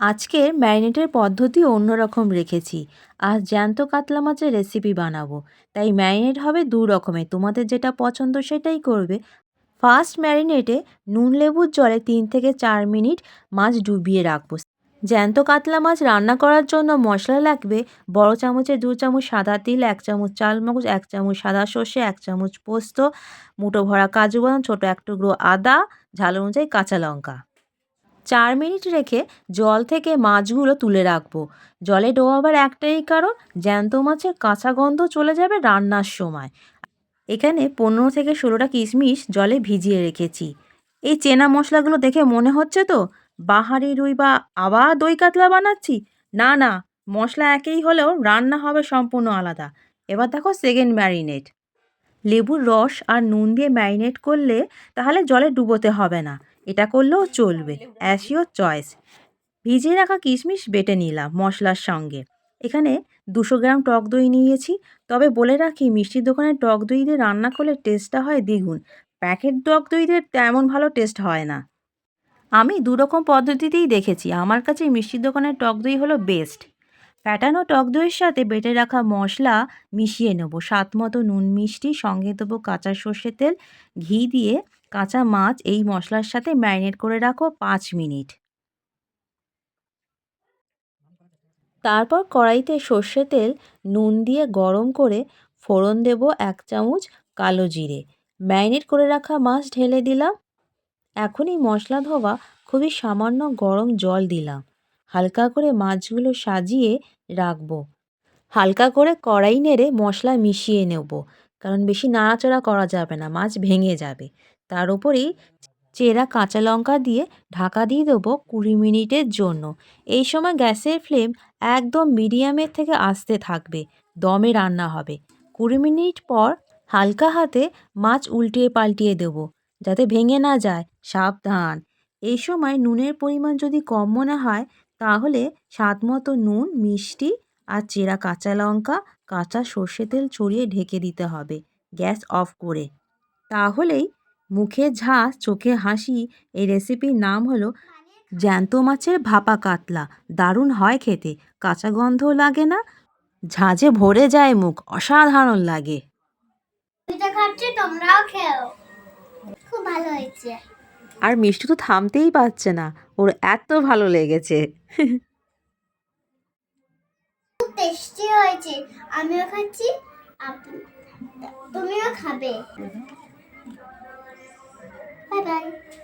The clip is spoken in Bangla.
আজকের ম্যারিনেটের পদ্ধতি অন্যরকম রেখেছি। আজ জ্যান্ত কাতলা মাছের রেসিপি বানাবো। তাই ম্যারিনেট হবে দু রকমের। তোমাদের যেটা পছন্দ সেটাই করবে। ফার্স্ট ম্যারিনেটে নুন লেবুর জলে তিন থেকে চার মিনিট মাছ ডুবিয়ে রাখব। জ্যান্ত কাতলা মাছ রান্না করার জন্য মশলা লাগবে বড় চামচে দু চামচ সাদা তিল, এক চামচ চাল মগজ এক চামচ সাদা সর্ষে, এক চামচ পোস্ত মুটো ভরা কাজু বাদাম, ছোটো এক টুকরো আদা, ঝাল অনুযায়ী কাঁচা লঙ্কা। চার মিনিট রেখে জল থেকে মাছগুলো তুলে রাখব। জলে ডোবাবার একটাই কারণ, জ্যান্ত মাছের কাঁচা গন্ধ চলে যাবে রান্নার সময়। এখানে পনেরো থেকে ষোলোটা কিশমিশ জলে ভিজিয়ে রেখেছি। এই চেনা মশলাগুলো দেখে মনে হচ্ছে তো, বাহারি রুই বা আবার দই কাতলা বানাচ্ছি? না না, মশলা একই হলেও রান্না হবে সম্পূর্ণ আলাদা। এবার দেখো সেকেন্ড ম্যারিনেট লেবুর রস আর নুন দিয়ে ম্যারিনেট করলে তাহলে জলে ডুবোতে হবে না। এটা করলেও চলবে অ্যাস ইয়োর চয়েস ভিজিয়ে রাখা কিশমিশ বেটে নিলাম মশলার সঙ্গে। এখানে দুশো গ্রাম টক দই নিয়েছি। তবে বলে রাখি, মিষ্টির দোকানের টক দই দিয়ে রান্না করলে টেস্টটা হয় দ্বিগুণ। প্যাকেট টক দই দিয়ে তেমন ভালো টেস্ট হয় না। আমি দুরকম পদ্ধতিতেই দেখেছি। আমার কাছে মিষ্টির দোকানের টক দই হলো বেস্ট ফ্যাটানো টক দইয়ের সাথে বেটে রাখা মশলা মিশিয়ে নেব। স্বাদ মতো নুন মিষ্টি, সঙ্গে দেবো কাঁচা সর্ষের তেল, ঘি দিয়ে কাঁচা মাছ এই মশলার সাথে ম্যারিনেট করে রাখো পাঁচ মিনিট। তারপর কড়াইতে সর্ষে তেল, নুন দিয়ে গরম করে ফোড়ন দেব এক চামচ কালো জিরে। ম্যারিনেট করে রাখা মাছ ঢেলে দিলাম। এখনই মশলা ধোয়া খুবই সামান্য গরম জল দিলাম। হালকা করে মাছগুলো সাজিয়ে রাখব। হালকা করে কড়াই নেড়ে মশলা মিশিয়ে নেব, কারণ বেশি নাড়াচাড়া করা যাবে না, মাছ ভেঙে যাবে। তার উপরেই চেরা কাঁচা লঙ্কা দিয়ে ঢাকা দিয়ে দেবো কুড়ি মিনিটের জন্য। এই সময় গ্যাসের ফ্লেম একদম মিডিয়ামের থেকে আসতে থাকবে, দমে রান্না হবে। কুড়ি মিনিট পর হালকা হাতে মাছ উল্টিয়ে পাল্টিয়ে দেবো, যাতে ভেঙে না যায়। সাবধান। এই সময় নুনের পরিমাণ যদি কম মনে হয়, তাহলে স্বাদ মতো নুন, মিষ্টি আর চেরা কাঁচা লঙ্কা, কাঁচা সর্ষে তেল ছড়িয়ে ঢেকে দিতে হবে, গ্যাস অফ করে। তাহলেই মুখে ঝাঁস চোখে হাসি এই রেসিপির নাম হলো জ্যান্ত মাছের ভাপা কাতলা। দারুণ হয় খেতে। কাঁচা গন্ধও লাগে না ঝাঁঝে ভরে যায় মুখ অসাধারণ লাগে। তোমরাও খেও। খুব ভালো হয়েছে। আর মিষ্টি তো থামতেই পারছে না ওর এত ভালো লেগেছে। খুব টেস্টি হয়েছে। আমিও খাচ্ছি তুমিও খাবে। Bye-bye.